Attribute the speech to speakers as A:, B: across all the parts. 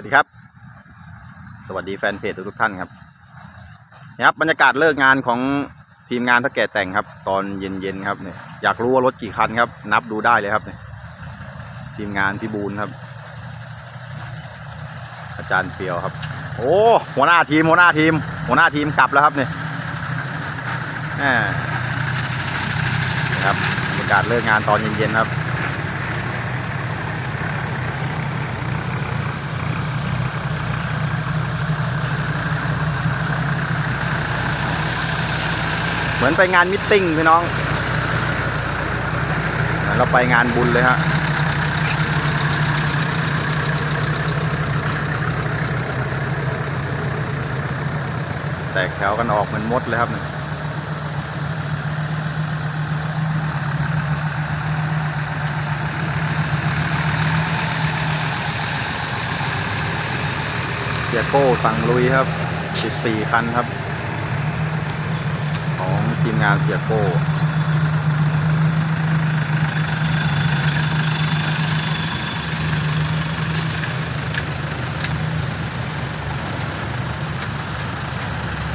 A: วัสดีครับ สวัสดีแฟนเพจทุกท่านครับนี่ครับบรรยากาศเลิกงานของทีมงานท่าแก่แต่งครับ ตอนเย็นๆครับเนี่ยอยากรู้ว่ารถกี่คันครับ นับดูได้เลยครับเนี่ยทีมงานพี่บูลครับ อาจารย์เปียวครับ โอ้หัวหน้าทีมหัวหน้าทีม หัวหน้าทีมกลับแล้วครับเนี่ยนะครับบรรยากาศเลิกงานตอนเย็นๆครับ เหมือนไปงานมิทติ้งพี่น้องเหมือนเราไปงานบุญเลยฮะแตกแถวกันออกเหมือนมดเลยครับเนี่ยเสียโก้สั่งลุยครับ 14 คันครับ ทีมงานเสียโก้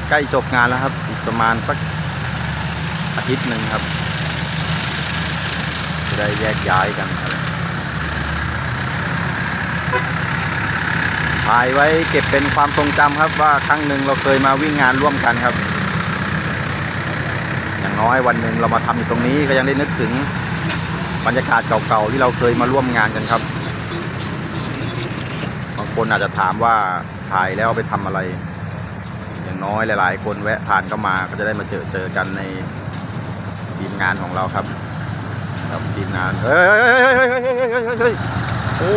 A: ใกล้จบงานแล้วครับ อีกประมาณสักอาทิตย์หนึ่งครับ จะได้แยกย้ายกันครับถ่ายไว้เก็บเป็นความทรงจำครับว่าครั้งหนึ่งเราเคยมาวิ่งงานร่วมกันครับางน้อยวันหนึ่งเรามาทำอยู่ตรงนี้ก็ยังได้นึกถึงบรรยากาศเก่าๆที่เราเคยมาร่วมงานกันครับ บางคนอาจจะถามว่าถ่ายแล้วไปทำอะไร อย่างน้อยหลาย ๆ คนแวะผ่านก็มาก็จะได้มาเจอเจอกันในทีมงานของเราครับครับทีมงานเฮ้ยโอ้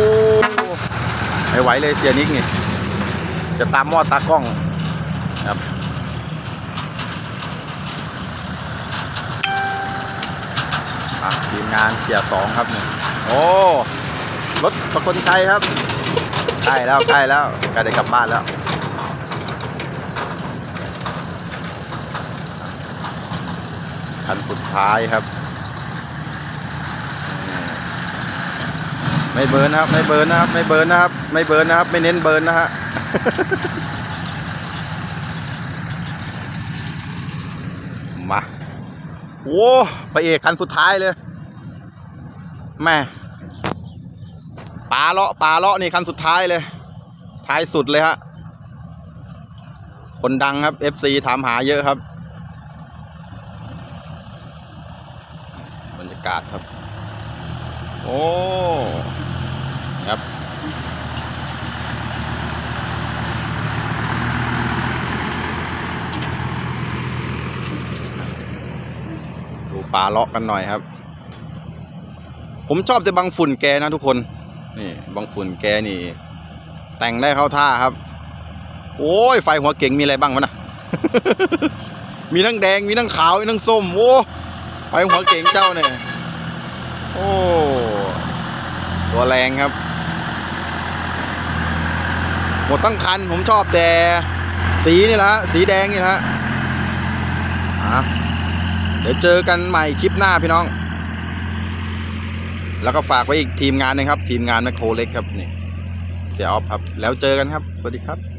A: ไม่ไหวเลยเสียนิกนี่จะตามมอดตากล้องครับ ทีมงานเสียสองครับนี่โอ้รถประคนชัยครับใกล้แล้วใกล้แล้วใกล้ได้กลับบ้านแล้วคันสุดท้ายครับ ไม่เบิร์นนะครับ ไม่เบิร์นนะครับ ไม่เบิร์นนะครับ ไม่เบิร์นนะครับ ไม่เน้นเบิร์นนะฮะ มา โว้ไปเอกคันสุดท้ายเลยแม่ปลาเลาะปลาเลาะนี่คันสุดท้ายเลย ท้ายสุดเลยฮะคนดังครับ FC ถามหาเยอะครับ บรรยากาศครับ โอ้ครับ ปลาเลาะกันหน่อยครับ ผมชอบแต่บางฝุ่นแกนะทุกคน นี่บางฝุ่นแกนี่ แต่งได้เข้าท่าครับ โอ้ยไฟหัวเก่งมีอะไรบ้างวะนะมีทั้งแดงมีทั้งขาวมีทั้งส้มโอ้ไฟหัวเก่งเจ้าเนี่ยโอ้ตัวแรงครับหมดทั้งคันผมชอบแต่สีนี่แหละสีแดงนี่แหละอะ ดี๋ยวเจอกันใหม่คลิปหน้าพี่น้อง แล้วก็ฝากไว้อีกทีมงานหนึงครับ ทีมงานแมคโครเล็กครับนี่เสียออฟครับ แล้วเจอกันครับ สวัสดีครับ